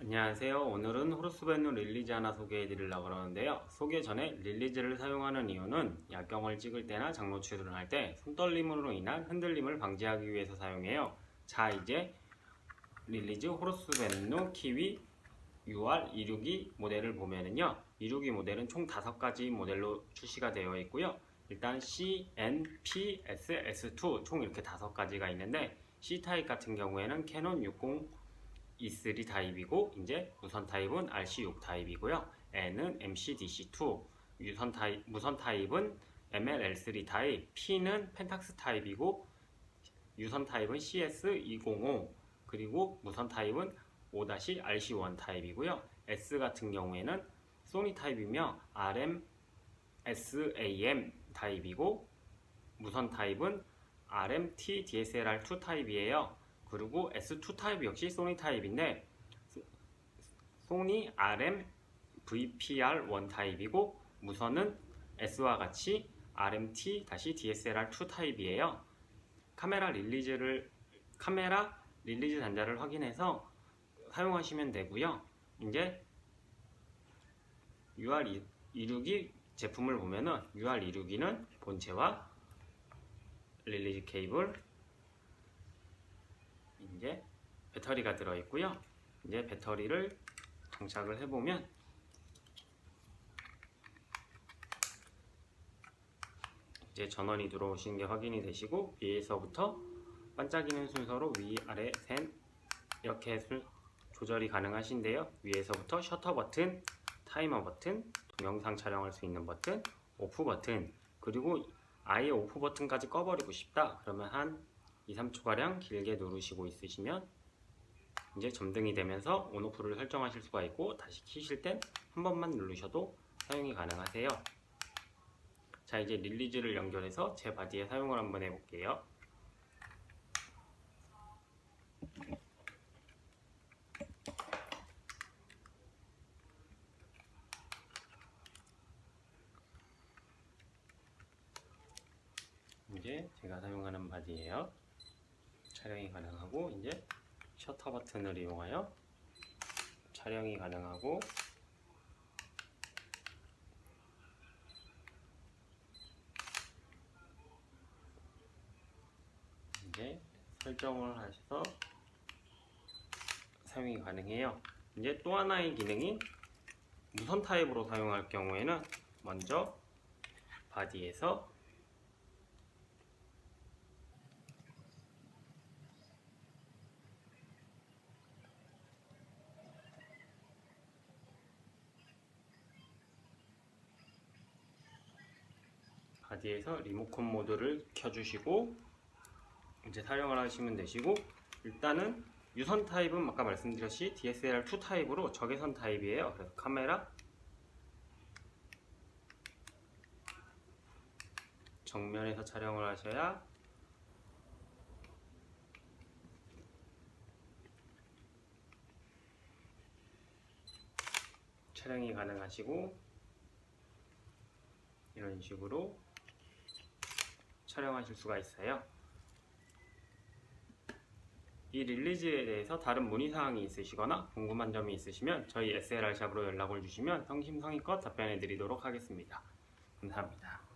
안녕하세요. 오늘은 호르스벤누 릴리즈 하나 소개해 드리려고 그러는데요. 소개 전에 릴리즈를 사용하는 이유는 야경을 찍을 때나 장로 출근할 때 손떨림으로 인한 흔들림을 방지하기 위해서 사용해요. 자, 이제 릴리즈 호르스벤누 키위 UR262 모델을 보면은요. 262 모델은 총 5가지 모델로 출시가 되어 있고요. 일단 C, N, P, S, S2 총 이렇게 5가지가 있는데 C 타입 같은 경우에는 캐논 60 E3 타입이고 이제 무선 타입은 RC6 타입이고요. N은 MCDC2, 유선 타입, 무선 타입은 MLL3 타입, P는 펜탁스 타입이고 유선 타입은 CS205 그리고 무선 타입은 5-RC1 타입이고요. S 같은 경우에는 소니 타입이며 RM, SAM 타입이고 무선 타입은 RMT DSLR2 타입이에요. 그리고 S2 타입 역시 소니 타입인데 소- 소니 RM VPR1 타입이고 무선은 S와 같이 RMT-DSLR2 타입이에요. 카메라 릴리즈를 카메라 릴리즈 단자를 확인해서 사용하시면 되고요. 이제 UR262 제품을 보면은 UR262는 본체와 릴리즈 케이블 이제 배터리가 들어 있고요. 이제 배터리를 장착을 해보면 이제 전원이 들어오시는 게 확인이 되시고 위에서부터 반짝이는 순서로 위, 아래, 셋 이렇게 수- 조절이 가능하신데요. 위에서부터 셔터 버튼, 타이머 버튼, 동영상 촬영할 수 있는 버튼, 오프 버튼 그리고 아예 오프 버튼까지 꺼버리고 싶다 그러면 한 2, 3초가량 길게 누르시고 있으시면 이제 점등이 되면서 온오프를 설정하실 수가 있고 다시 키실 땐 한 번만 누르셔도 사용이 가능하세요. 자 이제 릴리즈를 연결해서 제 바디에 사용을 한번 해볼게요. 이제 제가 사용하는 바디예요. 촬영이 가능하고 이제 셔터 버튼을 이용하여 촬영이 가능하고 이제 설정을 하셔서 사용이 가능해요. 이제 또 하나의 기능인 무선 타입으로 사용할 경우에는 먼저 바디에서 바디에서 리모컨 모드를 켜주시고 이제 사용을 하시면 되시고 일단은 유선 타입은 아까 말씀드렸듯이 DSLR2 타입으로 적외선 타입이에요. 그래서 카메라 정면에서 촬영을 하셔야 촬영이 가능하시고 이런 식으로 촬영하실 수가 있어요. 이 릴리즈에 대해서 다른 문의사항이 있으시거나 궁금한 점이 있으시면 저희 SLR 샵으로 연락을 주시면 성심성의껏 답변해 드리도록 하겠습니다. 감사합니다.